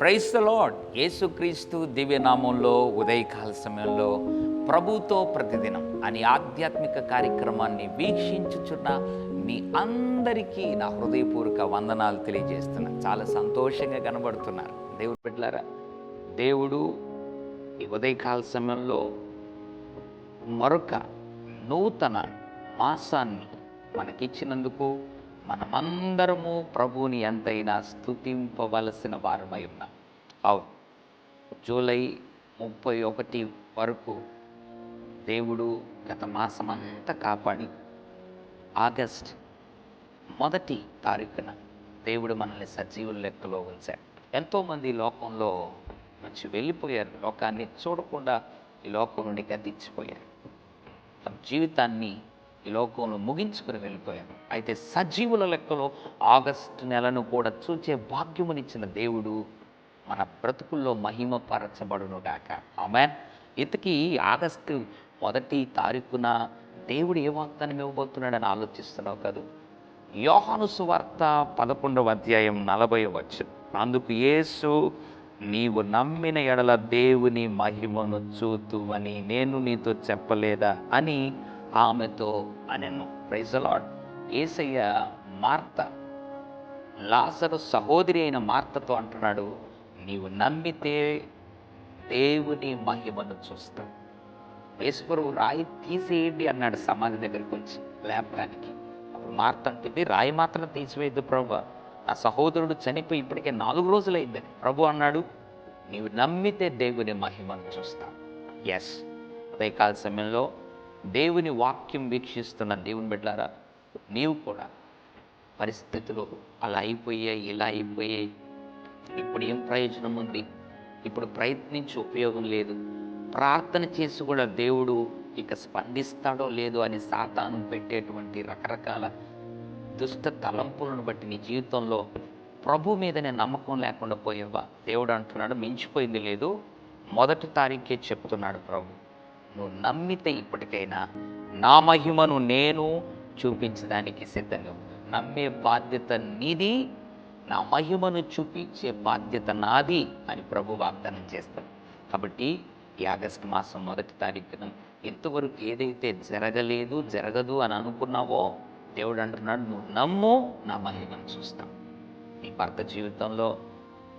Price the lord యేసుక్రీస్తు దివ్యనామంలో ఉదయకాల సమయంలో ప్రభుతో ప్రతిదినం అని ఆధ్యాత్మిక కార్యక్రమాన్ని వీక్షించుచున్న మీ అందరికీ నా హృదయపూర్వక వందనాలు తెలియజేస్తున్నా. చాలా సంతోషంగా కనబడుతున్నారు. దేవుడు పెట్టారా దేవుడు ఈ ఉదయకాల సమయంలో మరొక నూతన మాసాన్ని మనకిచ్చినందుకు మనమందరము ప్రభువుని ఎంతైనా స్తుతింపవలసిన వారమై ఉన్నాం. అవును. జూలై ముప్పై ఒకటి వరకు దేవుడు గత మాసం అంతా కాపాడి ఆగస్ట్ మొదటి తారీఖున దేవుడు మనల్ని సజీవుల లెక్కలో ఉంచాడు. ఎంతోమంది లోకంలో నుంచి వెళ్ళిపోయారు. లోకాన్ని చూడకుండా ఈ లోకం నుండి గతించిపోయారు తమ జీవితాన్ని ఈ లోకంలో ముగించుకుని వెళ్ళిపోయాను అయితే సజీవుల లెక్కలో ఆగస్టు నెలను కూడా చూచే భాగ్యమునిచ్చిన దేవుడు మన బ్రతుకుల్లో మహిమ పరచబడునుగాక గాక. ఆమె ఇతకి ఆగస్టు మొదటి తారీఖున దేవుడు ఏ వాగ్దానం ఇవ్వబోతున్నాడని ఆలోచిస్తున్నావు కదా? యోహాను సువార్త పదకొండవ అధ్యాయం నలభై వచ్చు అందుకు యేసు నీవు నమ్మిన ఎడల దేవుని మహిమను చూతువని నేను నీతో చెప్పలేదా అని ఆమెతో అనెను. ప్రైజలాడ్ ఏసయ్య మార్త లాసరు సహోదరి అయిన మార్తతో అంటున్నాడు నీవు నమ్మితే దేవుని మహిమను చూస్తావు. యేసుప్రభు రాయి తీసేయండి అన్నాడు సమాధి దగ్గరికి వచ్చి లేపడానికి. అప్పుడు మార్త అంటుంది రాయి మాత్రం తీసివేయద్దు ప్రభు. నా సహోదరుడు చనిపోయి ఇప్పటికే నాలుగు రోజులైందని ప్రభు అన్నాడు నీవు నమ్మితే దేవుని మహిమను చూస్తావు ఎస్ ఉదయకాల సమయంలో దేవుని వాక్యం వీక్షిస్తున్న దేవుని బిడ్డారా నీవు కూడా పరిస్థితులు అలా అయిపోయాయి ఇలా అయిపోయాయి. ఇప్పుడు ఏం ప్రయోజనం ఉంది ఇప్పుడు ప్రయత్నించి ఉపయోగం లేదు. ప్రార్థన చేసి కూడా దేవుడు ఇక స్పందిస్తాడో లేదో అని సాతాను పెట్టేటువంటి రకరకాల దుష్ట తలంపులను బట్టి నీ జీవితంలో ప్రభు మీదనే నమ్మకం లేకుండా పోయేవా దేవుడు అంటున్నాడు మించిపోయింది లేదు. మొదటి తారీఖే చెప్తున్నాడు ప్రభు. నువ్వు నమ్మితే ఇప్పటికైనా నా మహిమను నేను చూపించడానికి సిద్ధంగా నమ్మే బాధ్యత నీది నా మహిమను చూపించే బాధ్యత నాది అని ప్రభు వాగ్దానం చేస్తాడు. కాబట్టి ఈ ఆగస్టు మాసం మొదటి తారీఖున ఇంతవరకు ఏదైతే జరగలేదు జరగదు అని అనుకున్నావో దేవుడు అంటున్నాడు నువ్వు నమ్ము నా మహిమను చూస్తావు నీ భర్త జీవితంలో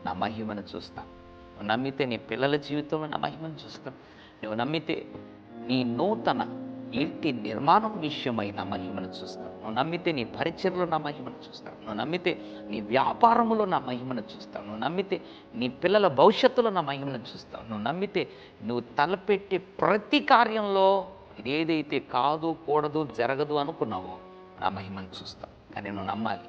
నా మహిమను చూస్తా. నువ్వు నమ్మితే నీ పిల్లల జీవితంలో నా మహిమను చూస్తావు నువ్వు నమ్మితే నీ నూతన ఇంటి నిర్మాణం విషయమై నా మహిమను చూస్తావు నువ్వు నమ్మితే నీ పరిచయలో నా మహిమను చూస్తావు నువ్వు నమ్మితే నీ వ్యాపారములో నా మహిమను చూస్తావు నువ్వు నమ్మితే నీ పిల్లల భవిష్యత్తులో నా మహిమను చూస్తావు నువ్వు నమ్మితే నువ్వు తలపెట్టే ప్రతి కార్యంలో ఏదైతే కాదు కూడదు జరగదు అనుకున్నావో నా మహిమను చూస్తాం. కానీ నువ్వు నమ్మాలి.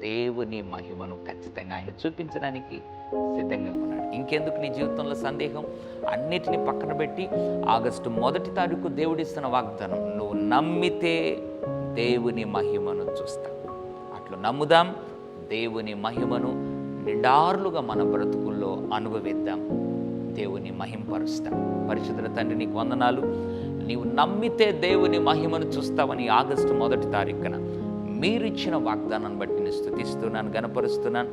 దేవుని మహిమను ఖచ్చితంగా ఆయన చూపించడానికి సిద్ధంగా ఉన్నాడు. ఇంకెందుకు నీ జీవితంలో సందేహం? అన్నిటిని పక్కన పెట్టి ఆగస్టు మొదటి తారీఖు దేవుడిస్తున్న వాగ్దానం నువ్వు నమ్మితే దేవుని మహిమను చూస్తావు అట్లు నమ్ముదాం. దేవుని మహిమను నిండారులుగా మన బ్రతుకుల్లో అనుభవిద్దాం. దేవుని మహింపరుస్తాం. పరిశుద్ధుల తండ్రి నీకు వందనాలు. నీవు నమ్మితే దేవుని మహిమను చూస్తావని ఆగస్టు మొదటి తారీఖున మీరు ఇచ్చిన వాగ్దానాన్ని బట్టి నేను స్థుతిస్తున్నాను గనపరుస్తున్నాను.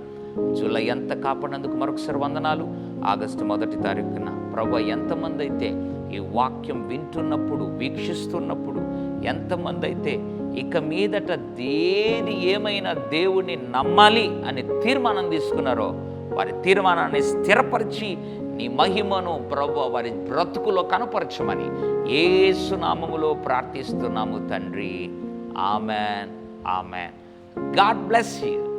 జూలై ఎంత కాపాడినందుకు మరొకసారి వందనాలు. ఆగస్టు మొదటి తారీఖున ప్రభు ఎంతమంది అయితే ఈ వాక్యం వింటున్నప్పుడు వీక్షిస్తున్నప్పుడు ఎంతమంది అయితే ఇక మీదట దేని ఏమైనా దేవుణ్ణి నమ్మాలి అని తీర్మానం తీసుకున్నారో వారి తీర్మానాన్ని స్థిరపరిచి నీ మహిమను ప్రభు వారి బ్రతుకులో కనపరచమని ఏసునామములో ప్రార్థిస్తున్నాము తండ్రి. Amen. Amen. God bless you.